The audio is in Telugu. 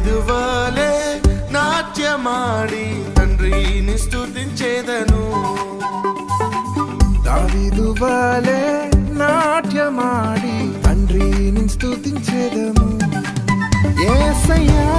దావిదు వాలే నాట్యమాడి తండ్రిని స్తుతించేదను. దావీదు వలె నాట్యమాడి తండ్రిని స్తుతించేదము ఏసయ్యా